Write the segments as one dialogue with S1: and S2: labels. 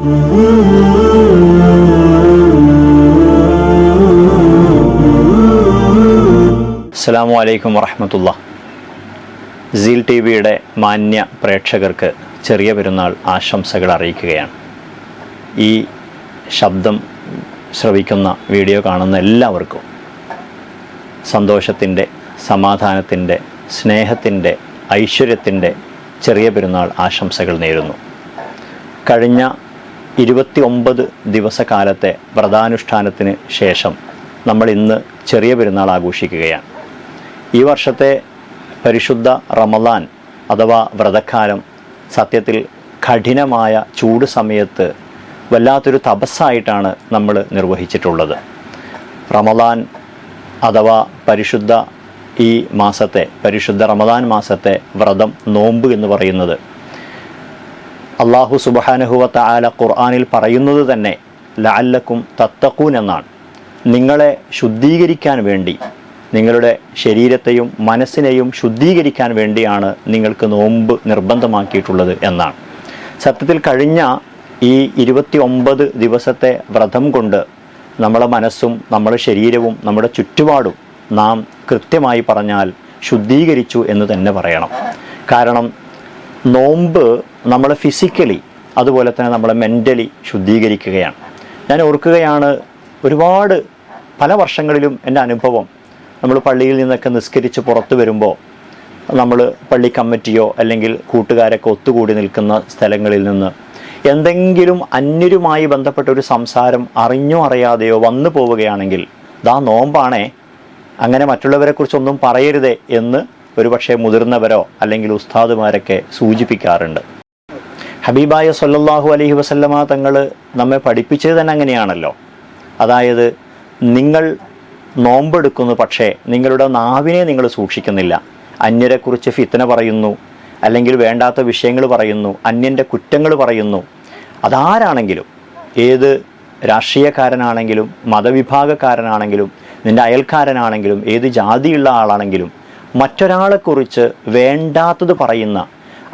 S1: അസ്സാം വലൈക്കും വറഹമത്തുള്ള. സീൽ ടി വിയുടെ മാന്യ പ്രേക്ഷകർക്ക് ചെറിയ പെരുന്നാൾ ആശംസകൾ അറിയിക്കുകയാണ്. ഈ ശബ്ദം ശ്രവിക്കുന്ന വീഡിയോ കാണുന്ന എല്ലാവർക്കും സന്തോഷത്തിന്റെ സമാധാനത്തിന്റെ സ്നേഹത്തിന്റെ ഐശ്വര്യത്തിന്റെ ചെറിയ പെരുന്നാൾ ആശംസകൾ നേരുന്നു. കഴിഞ്ഞ ഇരുപത്തി ഒമ്പത് ദിവസക്കാലത്തെ വ്രതാനുഷ്ഠാനത്തിന് ശേഷം നമ്മൾ ഇന്ന് ചെറിയ പെരുന്നാൾ ആഘോഷിക്കുകയാണ്. ഈ വർഷത്തെ പരിശുദ്ധ റമദാൻ അഥവാ വ്രതക്കാലം സത്യത്തിൽ കഠിനമായ ചൂട് സമയത്ത് വല്ലാത്തൊരു തപസ്സായിട്ടാണ് നമ്മൾ നിർവഹിച്ചിട്ടുള്ളത്. റമദാൻ അഥവാ പരിശുദ്ധ ഈ മാസത്തെ പരിശുദ്ധ റമദാൻ മാസത്തെ വ്രതം നോമ്പ് എന്ന് പറയുന്നത് അള്ളാഹു സുബഹാനഹുവത്ത ആല ഖുർആാനിൽ പറയുന്നത് തന്നെ ലാല്ലക്കും തത്തക്കൂൻ എന്നാണ്. നിങ്ങളെ ശുദ്ധീകരിക്കാൻ വേണ്ടി നിങ്ങളുടെ ശരീരത്തെയും മനസ്സിനെയും ശുദ്ധീകരിക്കാൻ വേണ്ടിയാണ് നിങ്ങൾക്ക് നോമ്പ് നിർബന്ധമാക്കിയിട്ടുള്ളത് എന്നാണ്. സത്യത്തിൽ കഴിഞ്ഞ ഈ ഇരുപത്തി ഒമ്പത് ദിവസത്തെ വ്രതം കൊണ്ട് നമ്മുടെ മനസ്സും നമ്മുടെ ശരീരവും നമ്മുടെ ചുറ്റുപാടും നാം കൃത്യമായി പറഞ്ഞാൽ ശുദ്ധീകരിച്ചു എന്ന് തന്നെ പറയണം. കാരണം നോമ്പ് നമ്മളെ ഫിസിക്കലി അതുപോലെ തന്നെ നമ്മളെ മെന്റലി ശുദ്ധീകരിക്കുകയാണ്. ഞാൻ ഓർക്കുകയാണ് ഒരുപാട് പല വർഷങ്ങളിലും എന്റെ അനുഭവം. നമ്മൾ പള്ളിയിൽ നിന്നൊക്കെ നിസ്കരിച്ച് പുറത്തു വരുമ്പോൾ നമ്മൾ പള്ളി കമ്മിറ്റിയോ അല്ലെങ്കിൽ കൂട്ടുകാരൊക്കെ ഒത്തുകൂടി നിൽക്കുന്ന സ്ഥലങ്ങളിൽ നിന്ന് എന്തെങ്കിലും അന്യരുമായി ബന്ധപ്പെട്ട ഒരു സംസാരം അറിഞ്ഞോ അറിയാതെയോ വന്നു പോവുകയാണെങ്കിൽ ദാ നോമ്പാണേ അങ്ങനെ മറ്റുള്ളവരെക്കുറിച്ചൊന്നും പറയരുതേ എന്ന് ഒരുപക്ഷെ മുതിർന്നവരോ അല്ലെങ്കിൽ ഉസ്താദുമാരൊക്കെ സൂചിപ്പിക്കാറുണ്ട്. ഹബീബായ സൊല്ലാഹു അലഹി വസല്ലമ തങ്ങൾ നമ്മെ പഠിപ്പിച്ചത് തന്നെ അങ്ങനെയാണല്ലോ. അതായത് നിങ്ങൾ നോമ്പെടുക്കുന്നു പക്ഷേ നിങ്ങളുടെ നാവിനെ നിങ്ങൾ സൂക്ഷിക്കുന്നില്ല. അന്യരെക്കുറിച്ച് ഫിത്തന പറയുന്നു അല്ലെങ്കിൽ വേണ്ടാത്ത വിഷയങ്ങൾ പറയുന്നു അന്യന്റെ കുറ്റങ്ങൾ പറയുന്നു. അതാരാണെങ്കിലും ഏത് രാഷ്ട്രീയക്കാരനാണെങ്കിലും മതവിഭാഗക്കാരനാണെങ്കിലും നിന്റെ അയൽക്കാരനാണെങ്കിലും ഏത് ജാതിയുള്ള ആളാണെങ്കിലും മറ്റൊരാളെക്കുറിച്ച് വേണ്ടാത്തത് പറയുന്ന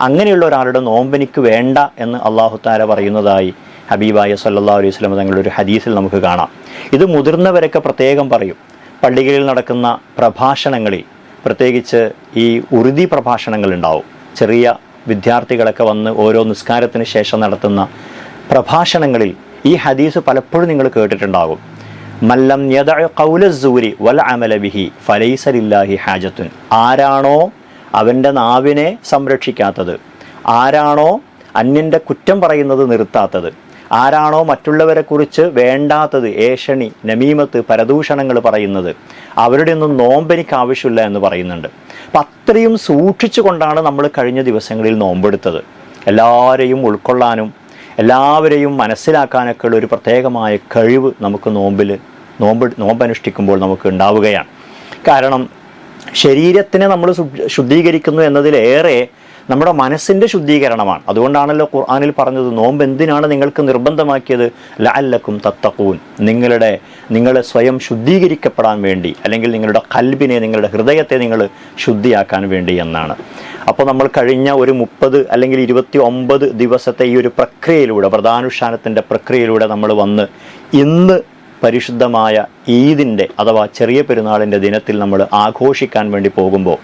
S1: അങ്ങനെയുള്ള ഒരാളുടെ നോമ്പെനിക്ക് വേണ്ട എന്ന് അള്ളാഹു താല പറയുന്നതായി ഹബീബായ സല്ലാ അലൈഹി സ്വലം തങ്ങളുടെ ഒരു ഹദീസിൽ നമുക്ക് കാണാം. ഇത് മുതിർന്നവരൊക്കെ പ്രത്യേകം പറയും. പള്ളികളിൽ നടക്കുന്ന പ്രഭാഷണങ്ങളിൽ പ്രത്യേകിച്ച് ഈ ഉറുതി പ്രഭാഷണങ്ങൾ ഉണ്ടാവും. ചെറിയ വിദ്യാർത്ഥികളൊക്കെ വന്ന് ഓരോ നിസ്കാരത്തിന് ശേഷം നടത്തുന്ന പ്രഭാഷണങ്ങളിൽ ഈ ഹദീസ് പലപ്പോഴും നിങ്ങൾ കേട്ടിട്ടുണ്ടാകും. മല്ലം കൗലസൂരി വൽ ഫലൈസലില്ലാഹി ഹാജത്തുൻ. ആരാണോ അവന്റെ നാവിനെ സംരക്ഷിക്കാത്തത് ആരാണോ അന്യന്റെ കുറ്റം പറയുന്നത് നിർത്താത്തത് ആരാണോ മറ്റുള്ളവരെ കുറിച്ച് വേണ്ടാത്തത് ഏഷണി നമീമത്ത് പരദൂഷണങ്ങൾ പറയുന്നത് അവരുടെ ഒന്നും നോമ്പെനിക്ക് ആവശ്യമില്ല എന്ന് പറയുന്നുണ്ട്. അപ്പം അത്രയും സൂക്ഷിച്ചു കൊണ്ടാണ് നമ്മൾ കഴിഞ്ഞ ദിവസങ്ങളിൽ നോമ്പെടുത്തത്. എല്ലാവരെയും ഉൾക്കൊള്ളാനും എല്ലാവരെയും മനസ്സിലാക്കാനൊക്കെ ഒരു പ്രത്യേകമായ കഴിവ് നമുക്ക് നോമ്പിൽ നോമ്പ് നോമ്പനുഷ്ഠിക്കുമ്പോൾ നമുക്ക് ഉണ്ടാവുകയാണ്. കാരണം ശരീരത്തിനെ നമ്മൾ ശുദ്ധീകരിക്കുന്നു എന്നതിലേറെ നമ്മുടെ മനസ്സിന്റെ ശുദ്ധീകരണമാണ്. അതുകൊണ്ടാണല്ലോ ഖുർആാനിൽ പറഞ്ഞത് നോമ്പ് എന്തിനാണ് നിങ്ങൾക്ക് നിർബന്ധമാക്കിയത്? ലാല്ലക്കും തത്തക്കൂൻ നിങ്ങളുടെ നിങ്ങളെ സ്വയം ശുദ്ധീകരിക്കപ്പെടാൻ വേണ്ടി അല്ലെങ്കിൽ നിങ്ങളുടെ കൽബിനെ നിങ്ങളുടെ ഹൃദയത്തെ നിങ്ങൾ ശുദ്ധിയാക്കാൻ വേണ്ടി എന്നാണ്. അപ്പോൾ നമ്മൾ കഴിഞ്ഞ ഒരു മുപ്പത് അല്ലെങ്കിൽ ഇരുപത്തി ഒമ്പത് ദിവസത്തെ ഈ ഒരു പ്രക്രിയയിലൂടെ വ്രതാനുഷ്ഠാനത്തിന്റെ പ്രക്രിയയിലൂടെ നമ്മൾ വന്ന് ഇന്ന് പരിശുദ്ധമായ ഈദിന്റെ അഥവാ ചെറിയ പെരുന്നാളിന്റെ ദിനത്തിൽ നമ്മൾ ആഘോഷിക്കാൻ വേണ്ടി പോകുമ്പോൾ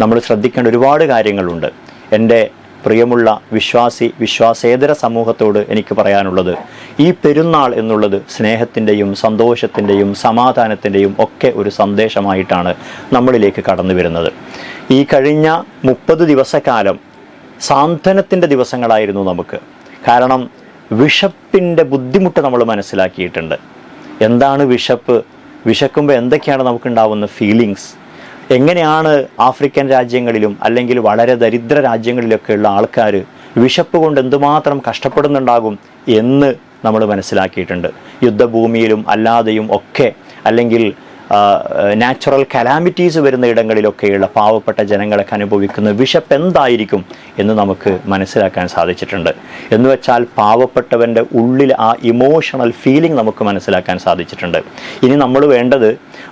S1: നമ്മൾ ശ്രദ്ധിക്കേണ്ട ഒരുപാട് കാര്യങ്ങളുണ്ട്. എന്റെ പ്രിയമുള്ള വിശ്വാസി വിശ്വാസേതര സമൂഹത്തോട് എനിക്ക് പറയാനുള്ളത്. ഈ പെരുന്നാൾ എന്നുള്ളത് സ്നേഹത്തിന്റെയും സന്തോഷത്തിന്റെയും സമാധാനത്തിന്റെയും ഒക്കെ ഒരു സന്ദേശമായിട്ടാണ് നമ്മളിലേക്ക് കടന്നു വരുന്നത്. ഈ കഴിഞ്ഞ മുപ്പത് ദിവസക്കാലം സാന്ത്വനത്തിന്റെ ദിവസങ്ങളായിരുന്നു നമുക്ക്. കാരണം വിഷപ്പിന്റെ ബുദ്ധിമുട്ട് നമ്മൾ മനസ്സിലാക്കിയിട്ടുണ്ട്. എന്താണ് വിശപ്പ്? വിശക്കുമ്പോൾ എന്തൊക്കെയാണ് നമുക്കുണ്ടാവുന്ന ഫീലിങ്സ് എങ്ങനെയാണ് ആഫ്രിക്കൻ രാജ്യങ്ങളിലും അല്ലെങ്കിൽ വളരെ ദരിദ്ര രാജ്യങ്ങളിലൊക്കെയുള്ള ആൾക്കാർ വിശപ്പ് കൊണ്ട് എന്തുമാത്രം കഷ്ടപ്പെടുന്നുണ്ടാകും എന്ന് നമ്മൾ മനസ്സിലാക്കിയിട്ടുണ്ട്. യുദ്ധഭൂമിയിലും അല്ലാതെയും ഒക്കെ അല്ലെങ്കിൽ നാച്ചുറൽ കലാമിറ്റീസ് വരുന്ന ഇടങ്ങളിലൊക്കെയുള്ള പാവപ്പെട്ട ജനങ്ങളൊക്കെ അനുഭവിക്കുന്ന വിശപ്പ് എന്തായിരിക്കും എന്ന് നമുക്ക് മനസ്സിലാക്കാൻ സാധിച്ചിട്ടുണ്ട്. എന്ന് വെച്ചാൽ പാവപ്പെട്ടവന്റെ ഉള്ളിൽ ആ ഇമോഷണൽ ഫീലിംഗ് നമുക്ക് മനസ്സിലാക്കാൻ സാധിച്ചിട്ടുണ്ട്. ഇനി നമ്മൾ വേണ്ടത്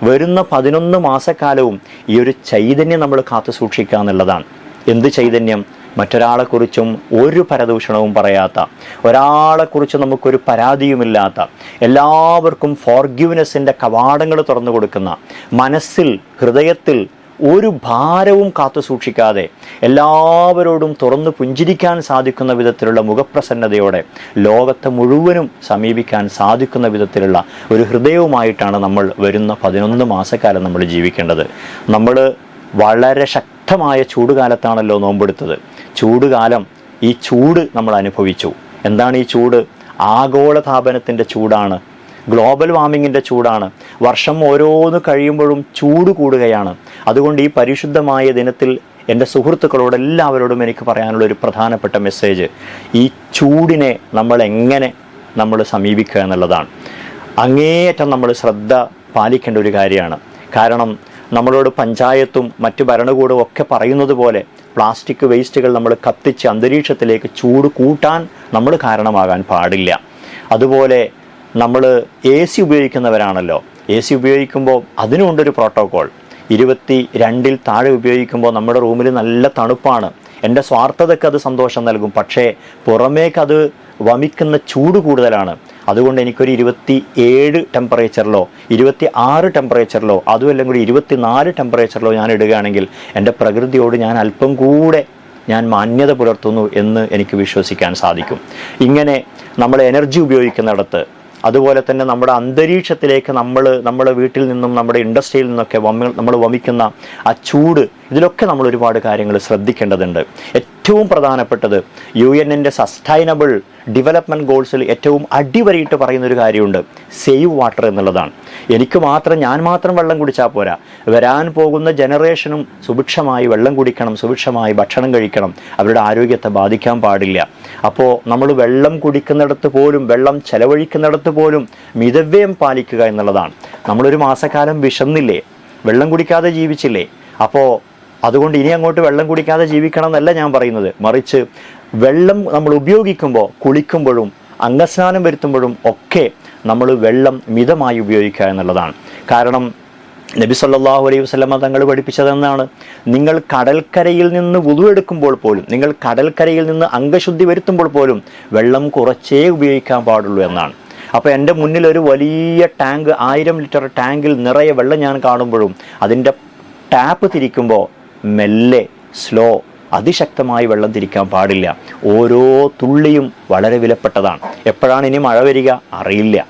S1: വരുന്ന പതിനൊന്ന് മാസക്കാലവും ഈ ഒരു ചൈതന്യം നമ്മൾ കാത്തു സൂക്ഷിക്കുക എന്നുള്ളതാണ്. എന്ത് ചൈതന്യം? മറ്റൊരാളെക്കുറിച്ചും ഒരു പരദൂഷണവും പറയാത്ത ഒരാളെക്കുറിച്ച് നമുക്കൊരു പരാതിയുമില്ലാത്ത എല്ലാവർക്കും ഫോർഗ്യൂനെസ്സിന്റെ കവാടങ്ങൾ തുറന്നു കൊടുക്കുന്ന മനസ്സിൽ ഹൃദയത്തിൽ ഒരു ഭാരവും കാത്തു സൂക്ഷിക്കാതെ എല്ലാവരോടും തുറന്നു പുഞ്ചിരിക്കാൻ സാധിക്കുന്ന വിധത്തിലുള്ള മുഖപ്രസന്നതയോടെ ലോകത്തെ മുഴുവനും സമീപിക്കാൻ സാധിക്കുന്ന വിധത്തിലുള്ള ഒരു ഹൃദയവുമായിട്ടാണ് നമ്മൾ വരുന്ന പതിനൊന്ന് മാസക്കാലം നമ്മൾ ജീവിക്കേണ്ടത്. നമ്മൾ വളരെ ശക്തമായ ചൂടുകാലത്താണല്ലോ നോമ്പെടുത്തത്. ചൂടുകാലം ഈ ചൂട് നമ്മൾ അനുഭവിച്ചു. എന്താണ് ഈ ചൂട്? ആഗോള താപനത്തിന്റെ ചൂടാണ്. ഗ്ലോബൽ വാർമിങ്ങിന്റെ ചൂടാണ്. വർഷം ഓരോന്ന് കഴിയുമ്പോഴും ചൂട് കൂടുകയാണ്. അതുകൊണ്ട് ഈ പരിശുദ്ധമായ ദിനത്തിൽ എന്റെ സുഹൃത്തുക്കളോട് എല്ലാവരോടും എനിക്ക് പറയാനുള്ള ഒരു പ്രധാനപ്പെട്ട മെസ്സേജ് ഈ ചൂടിനെ നമ്മൾ എങ്ങനെ നമ്മൾ സമീപിക്കുക എന്നുള്ളതാണ്. അങ്ങേയറ്റം നമ്മൾ ശ്രദ്ധ പാലിക്കേണ്ട ഒരു കാര്യമാണ്. കാരണം നമ്മളോട് പഞ്ചായത്തും മറ്റു ഭരണകൂടവും ഒക്കെ പറയുന്നത് പോലെ പ്ലാസ്റ്റിക് വേസ്റ്റുകൾ നമ്മൾ കത്തിച്ച് അന്തരീക്ഷത്തിലേക്ക് ചൂട് കൂട്ടാൻ നമ്മൾ കാരണമാകാൻ പാടില്ല. അതുപോലെ നമ്മൾ എ സി ഉപയോഗിക്കുന്നവരാണല്ലോ. എ സി ഉപയോഗിക്കുമ്പോൾ അതിനുണ്ടൊരു പ്രോട്ടോകോൾ ഇരുപത്തി രണ്ടിൽ താഴെ ഉപയോഗിക്കുമ്പോൾ നമ്മുടെ റൂമിൽ നല്ല തണുപ്പാണ്. എന്റെ സ്വാർത്ഥതയ്ക്ക് അത് സന്തോഷം നൽകും. പക്ഷേ പുറമേക്ക് അത് വമിക്കുന്ന ചൂട് കൂടുതലാണ്. അതുകൊണ്ട് എനിക്കൊരു ഇരുപത്തി ഏഴ് ടെമ്പറേച്ചറിലോ ഇരുപത്തി ആറ് ടെമ്പറേച്ചറിലോ അതുമല്ലെങ്കിൽ കൂടി ഇരുപത്തി നാല് ടെമ്പറേച്ചറിലോ ഞാൻ ഇടുകയാണെങ്കിൽ എന്റെ പ്രകൃതിയോട് ഞാൻ അല്പം കൂടെ ഞാൻ മാന്യത പുലർത്തുന്നു എന്ന് എനിക്ക് വിശ്വസിക്കാൻ സാധിക്കും. ഇങ്ങനെ നമ്മൾ എനർജി ഉപയോഗിക്കുന്നിടത്ത് അതുപോലെ തന്നെ നമ്മുടെ അന്തരീക്ഷത്തിലേക്ക് നമ്മൾ നമ്മുടെ വീട്ടിൽ നിന്നും നമ്മുടെ ഇൻഡസ്ട്രിയിൽ നിന്നൊക്കെ വമ നമ്മൾ വമിക്കുന്ന ആ ചൂട് ഇതിലൊക്കെ നമ്മൾ ഒരുപാട് കാര്യങ്ങൾ ശ്രദ്ധിക്കേണ്ടതുണ്ട്. ഏറ്റവും പ്രധാനപ്പെട്ടത് യു എൻ എന്റെ സസ്റ്റൈനബിൾ ഡെവലപ്മെന്റ് ഗോൾസിൽ ഏറ്റവും അടിവരയിട്ട് പറയുന്ന ഒരു കാര്യമുണ്ട്. സേവ് വാട്ടർ എന്നുള്ളതാണ്. എനിക്ക് മാത്രം ഞാൻ മാത്രം വെള്ളം കുടിച്ചാൽ പോരാ. വരാൻ പോകുന്ന ജനറേഷനും സുഭിക്ഷമായി വെള്ളം കുടിക്കണം സുഭിക്ഷമായി ഭക്ഷണം കഴിക്കണം. അവരുടെ ആരോഗ്യത്തെ ബാധിക്കാൻ പാടില്ല. അപ്പോൾ നമ്മൾ വെള്ളം കുടിക്കുന്നിടത്ത് പോലും വെള്ളം ചെലവഴിക്കുന്നിടത്ത് പോലും മിതവ്യയം പാലിക്കുക എന്നുള്ളതാണ്. നമ്മളൊരു മാസക്കാലം വിശന്നില്ലേ? വെള്ളം കുടിക്കാതെ ജീവിച്ചില്ലേ? അപ്പോൾ അതുകൊണ്ട് ഇനി അങ്ങോട്ട് വെള്ളം കുടിക്കാതെ ജീവിക്കണം എന്നല്ല ഞാൻ പറയുന്നത്. മറിച്ച് വെള്ളം നമ്മൾ ഉപയോഗിക്കുമ്പോൾ കുളിക്കുമ്പോഴും അംഗസ്നാനം വരുത്തുമ്പോഴും ഒക്കെ നമ്മൾ വെള്ളം മിതമായി ഉപയോഗിക്കുക എന്നുള്ളതാണ്. കാരണം നബി സല്ലാഹു അലൈഹി വസ്ലമ തങ്ങൾ പഠിപ്പിച്ചതെന്നാണ്. നിങ്ങൾ കടൽക്കരയിൽ നിന്ന് വുതുവെടുക്കുമ്പോൾ പോലും നിങ്ങൾ കടൽക്കരയിൽ നിന്ന് അംഗശുദ്ധി വരുത്തുമ്പോൾ പോലും വെള്ളം കുറച്ചേ ഉപയോഗിക്കാൻ പാടുള്ളൂ എന്നാണ്. അപ്പോൾ എന്റെ മുന്നിൽ ഒരു വലിയ ടാങ്ക് ആയിരം ലിറ്റർ ടാങ്കിൽ നിറയെ വെള്ളം ഞാൻ കാണുമ്പോഴും അതിന്റെ ടാപ്പ് തിരിക്കുമ്പോൾ മെല്ലെ സ്ലോ അതിശക്തമായി വെള്ളം തിരിക്കാൻ പാടില്ല. ഓരോ തുള്ളിയും വളരെ വിലപ്പെട്ടതാണ്. എപ്പോഴാണ് ഇനി മഴ വരിക? അറിയില്ല.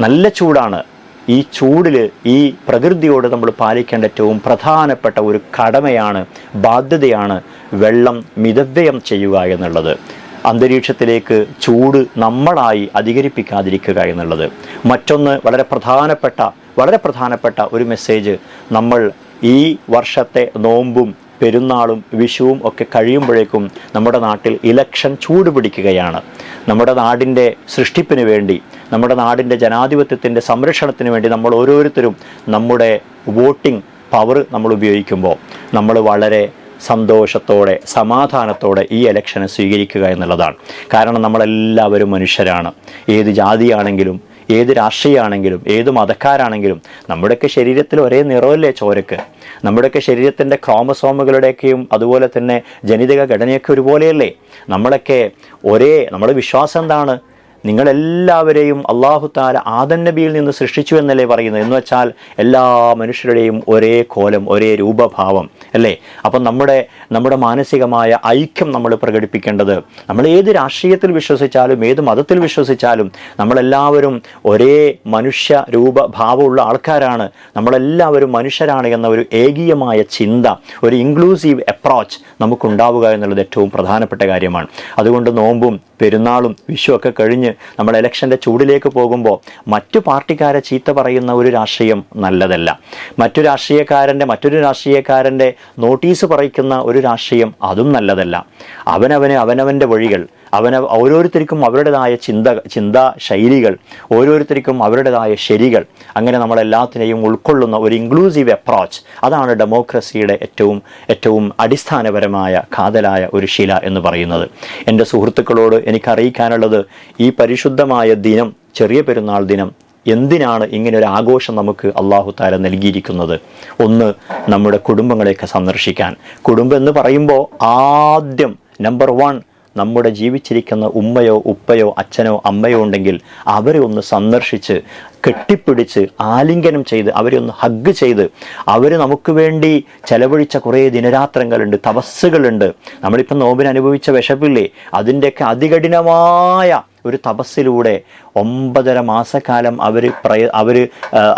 S1: നല്ല ചൂടാണ്. ഈ ചൂടിൽ ഈ പ്രകൃതിയോട് നമ്മൾ പാലിക്കേണ്ട ഏറ്റവും പ്രധാനപ്പെട്ട ഒരു കടമയാണ് ബാധ്യതയാണ് വെള്ളം മിതവ്യയം ചെയ്യുക എന്നുള്ളത്. അന്തരീക്ഷത്തിലേക്ക് ചൂട് നമ്മളായി അധികരിപ്പിക്കാതിരിക്കുക എന്നുള്ളത്. മറ്റൊന്ന് വളരെ പ്രധാനപ്പെട്ട വളരെ പ്രധാനപ്പെട്ട ഒരു മെസ്സേജ് നമ്മൾ ഈ വർഷത്തെ നോമ്പും പെരുന്നാളും വിഷുവും ഒക്കെ കഴിയുമ്പോഴേക്കും നമ്മുടെ നാട്ടിൽ ഇലക്ഷൻ ചൂടുപിടിക്കുകയാണ്. നമ്മുടെ നാടിന്റെ സൃഷ്ടിപ്പിന് വേണ്ടി നമ്മുടെ നാടിന്റെ ജനാധിപത്യത്തിന്റെ സംരക്ഷണത്തിന് വേണ്ടി നമ്മൾ ഓരോരുത്തരും നമ്മുടെ വോട്ടിംഗ് പവർ നമ്മൾ ഉപയോഗിക്കുമ്പോൾ നമ്മൾ വളരെ സന്തോഷത്തോടെ സമാധാനത്തോടെ ഈ ഇലക്ഷനെ സ്വീകരിക്കുക എന്നുള്ളതാണ്. കാരണം നമ്മളെല്ലാവരും മനുഷ്യരാണ്. ഏത് ജാതിയാണെങ്കിലും ഏത് രാഷ്ട്രീയമാണെങ്കിലും ഏത് മതക്കാരാണെങ്കിലും നമ്മുടെയൊക്കെ ശരീരത്തിൽ ഒരേ നിറമല്ലേ ചോരക്ക്? നമ്മുടെയൊക്കെ ശരീരത്തിന്റെ ക്രോമസോമുകളുടെയൊക്കെയും അതുപോലെ തന്നെ ജനിതക ഘടനയൊക്കെ ഒരുപോലെയല്ലേ? നമ്മളൊക്കെ ഒരേ നമ്മുടെ വിശ്വാസം എന്താണ്? നിങ്ങളെല്ലാവരെയും അള്ളാഹു താല ആദൻ നബിയിൽ നിന്ന് സൃഷ്ടിച്ചു എന്നല്ലേ പറയുന്നത്. എന്ന് വെച്ചാൽ എല്ലാ മനുഷ്യരുടെയും ഒരേ കോലം ഒരേ രൂപഭാവം അല്ലേ? അപ്പം നമ്മുടെ നമ്മുടെ മാനസികമായ ഐക്യം നമ്മൾ പ്രകടിപ്പിക്കേണ്ടത്. നമ്മൾ ഏത് രാഷ്ട്രീയത്തിൽ വിശ്വസിച്ചാലും ഏത് മതത്തിൽ വിശ്വസിച്ചാലും നമ്മളെല്ലാവരും ഒരേ മനുഷ്യ രൂപ ഭാവമുള്ള ആൾക്കാരാണ്. നമ്മളെല്ലാവരും മനുഷ്യരാണ് എന്ന ഒരു ഏകീയമായ ചിന്ത ഒരു ഇൻക്ലൂസീവ് അപ്രോച്ച് നമുക്കുണ്ടാവുക എന്നുള്ളത് ഏറ്റവും പ്രധാനപ്പെട്ട കാര്യമാണ്. അതുകൊണ്ട് നോമ്പും പെരുന്നാളും വിഷുവൊക്കെ കഴിഞ്ഞ് നമ്മൾ ഇലക്ഷന്റെ ചൂടിലേക്ക് പോകുമ്പോൾ മറ്റു പാർട്ടിക്കാരെ ചീത്ത പറയുന്ന ഒരു രാഷ്ട്രീയം നല്ലതല്ല. മറ്റു രാഷ്ട്രീയക്കാരന്റെ മറ്റൊരു രാഷ്ട്രീയക്കാരന്റെ നോട്ടീസ് പറയിക്കുന്ന ഒരു രാഷ്ട്രീയം അതും നല്ലതല്ല. അവനവന് അവനവന്റെ വഴികൾ അവന ഓരോരുത്തർക്കും അവരുടേതായ ചിന്ത ചിന്താ ശൈലികൾ ഓരോരുത്തർക്കും അവരുടേതായ ശരികൾ. അങ്ങനെ നമ്മളെല്ലാത്തിനെയും ഉൾക്കൊള്ളുന്ന ഒരു ഇൻക്ലൂസീവ് അപ്രോച്ച് അതാണ് ഡെമോക്രസിയുടെ ഏറ്റവും ഏറ്റവും അടിസ്ഥാനപരമായ കാതലായ ഒരു ശില എന്ന് പറയുന്നത്. എന്റെ സുഹൃത്തുക്കളോട് എനിക്കറിയിക്കാനുള്ളത് ഈ പരിശുദ്ധമായ ദിനം ചെറിയ പെരുന്നാൾ ദിനം എന്തിനാണ് ഇങ്ങനെ ഒരു ആഘോഷം നമുക്ക് അള്ളാഹു താല നൽകിയിരിക്കുന്നത്? ഒന്ന് നമ്മുടെ കുടുംബങ്ങളെയൊക്കെ സന്ദർശിക്കാൻ. കുടുംബം എന്ന് പറയുമ്പോൾ ആദ്യം നമ്പർ വൺ നമ്മുടെ ജീവിച്ചിരിക്കുന്ന ഉമ്മയോ ഉപ്പയോ അച്ഛനോ അമ്മയോ ഉണ്ടെങ്കിൽ അവരെ ഒന്ന് സന്ദർശിച്ച് കെട്ടിപ്പിടിച്ച് ആലിംഗനം ചെയ്ത് അവരെ ഒന്ന് ഹഗ് ചെയ്ത് അവർ നമുക്ക് വേണ്ടി ചെലവഴിച്ച കുറേ ദിനരാത്രങ്ങളുണ്ട് തപസ്സുകളുണ്ട്. നമ്മളിപ്പോൾ നോമ്പിന് അനുഭവിച്ച വിശപ്പില്ലേ അതിന്റെയൊക്കെ അതികഠിനമായ ഒരു തപസ്സിലൂടെ ഒമ്പതര മാസക്കാലം അവർ പ്രയ അവർ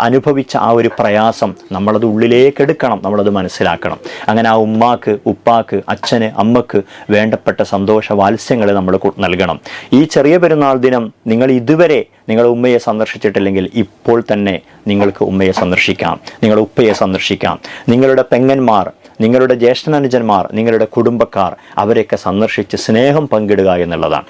S1: അനുഭവിച്ച ആ ഒരു പ്രയാസം നമ്മളത് ഉള്ളിലേക്ക് എടുക്കണം നമ്മളത് മനസ്സിലാക്കണം. അങ്ങനെ ആ ഉമ്മാക്ക് ഉപ്പാക്ക് അച്ഛന് അമ്മയ്ക്ക് വേണ്ടപ്പെട്ട സന്തോഷ വാത്സ്യങ്ങൾ നമ്മൾ നൽകണം. ഈ ചെറിയ പെരുന്നാൾ ദിനം നിങ്ങൾ ഇതുവരെ നിങ്ങൾ ഉമ്മയെ സന്ദർശിച്ചിട്ടില്ലെങ്കിൽ ഇപ്പോൾ തന്നെ നിങ്ങൾക്ക് ഉമ്മയെ സന്ദർശിക്കാം. നിങ്ങളുടെ ഉപ്പയെ സന്ദർശിക്കാം. നിങ്ങളുടെ പെങ്ങന്മാർ നിങ്ങളുടെ ജ്യേഷ്ഠനനുജന്മാർ നിങ്ങളുടെ കുടുംബക്കാർ അവരെയൊക്കെ സന്ദർശിച്ച് സ്നേഹം പങ്കിടുക എന്നുള്ളതാണ്.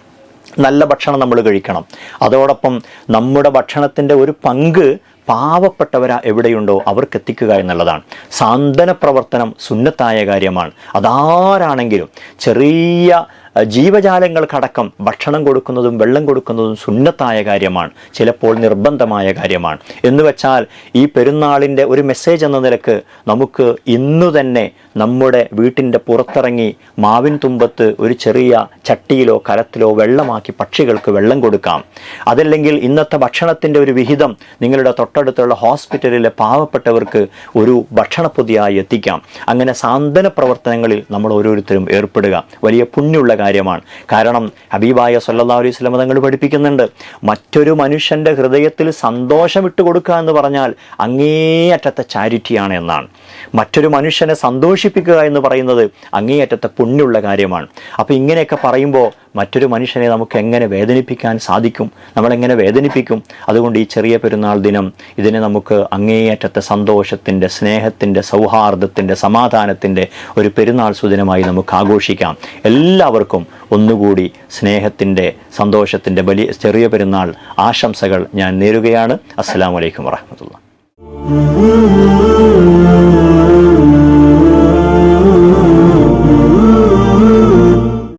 S1: നല്ല ഭക്ഷണം നമ്മൾ കഴിക്കണം. അതോടൊപ്പം നമ്മുടെ ഭക്ഷണത്തിന്റെ ഒരു പങ്ക് പാവപ്പെട്ടവരാ എവിടെയുണ്ടോ അവർക്ക് എത്തിക്കുക എന്നുള്ളതാണ്. സാന്ത്വന പ്രവർത്തനം സുന്നത്തായ കാര്യമാണ്. അതാരാണെങ്കിലും ചെറിയ ജീവജാലങ്ങൾക്കടക്കം ഭക്ഷണം കൊടുക്കുന്നതും വെള്ളം കൊടുക്കുന്നതും സുന്നത്തായ കാര്യമാണ്. ചിലപ്പോൾ നിർബന്ധമായ കാര്യമാണ്. എന്ന് വെച്ചാൽ ഈ പെരുന്നാളിന്റെ ഒരു മെസ്സേജ് എന്ന നിലയ്ക്ക് നമുക്ക് ഇന്നു തന്നെ നമ്മുടെ വീട്ടിന്റെ പുറത്തിറങ്ങി മാവിൻ തുമ്പത്ത് ഒരു ചെറിയ ചട്ടിയിലോ കരത്തിലോ വെള്ളമാക്കി പക്ഷികൾക്ക് വെള്ളം കൊടുക്കാം. അതല്ലെങ്കിൽ ഇന്നത്തെ ഭക്ഷണത്തിന്റെ ഒരു വിഹിതം നിങ്ങളുടെ തൊട്ടടുത്തുള്ള ഹോസ്പിറ്റലിലെ പാവപ്പെട്ടവർക്ക് ഒരു ഭക്ഷണപ്പൊതിയായി എത്തിക്കാം. അങ്ങനെ സാന്ത്വന പ്രവർത്തനങ്ങളിൽ നമ്മൾ ഓരോരുത്തരും ഏർപ്പെടുക. വലിയ പുണ്യമുള്ള കാര്യമാണ്. കാരണം ഹബീബായ സല്ലാ അലൈഹി സ്വലമ തങ്ങൾ പഠിപ്പിക്കുന്നുണ്ട് മറ്റൊരു മനുഷ്യന്റെ ഹൃദയത്തിൽ സന്തോഷം ഇട്ട് കൊടുക്കുക എന്ന് പറഞ്ഞാൽ അങ്ങേയറ്റത്തെ ചാരിറ്റിയാണ് എന്നാണ്. മറ്റൊരു മനുഷ്യനെ സന്തോഷിപ്പിക്കുക എന്ന് പറയുന്നത് അങ്ങേയറ്റത്തെ പുണ്യുള്ള കാര്യമാണ്. അപ്പോൾ ഇങ്ങനെയൊക്കെ പറയുമ്പോൾ മറ്റൊരു മനുഷ്യനെ നമുക്ക് എങ്ങനെ വേദനിപ്പിക്കാൻ സാധിക്കും? നമ്മളെങ്ങനെ വേദനിപ്പിക്കും? അതുകൊണ്ട് ഈ ചെറിയ പെരുന്നാൾ ദിനം ഇതിനെ നമുക്ക് അങ്ങേയറ്റത്തെ സന്തോഷത്തിന്റെ സ്നേഹത്തിന്റെ സൗഹാർദ്ദത്തിന്റെ സമാധാനത്തിന്റെ ഒരു പെരുന്നാൾ സുദിനമായി നമുക്ക് ആഘോഷിക്കാം. എല്ലാവർക്കും ഒന്നുകൂടി സ്നേഹത്തിന്റെ സന്തോഷത്തിന്റെ വലിയ ചെറിയ പെരുന്നാൾ ആശംസകൾ ഞാൻ നേരുകയാണ്. അസ്സാം വലൈക്കും വാഹമത്തുള്ള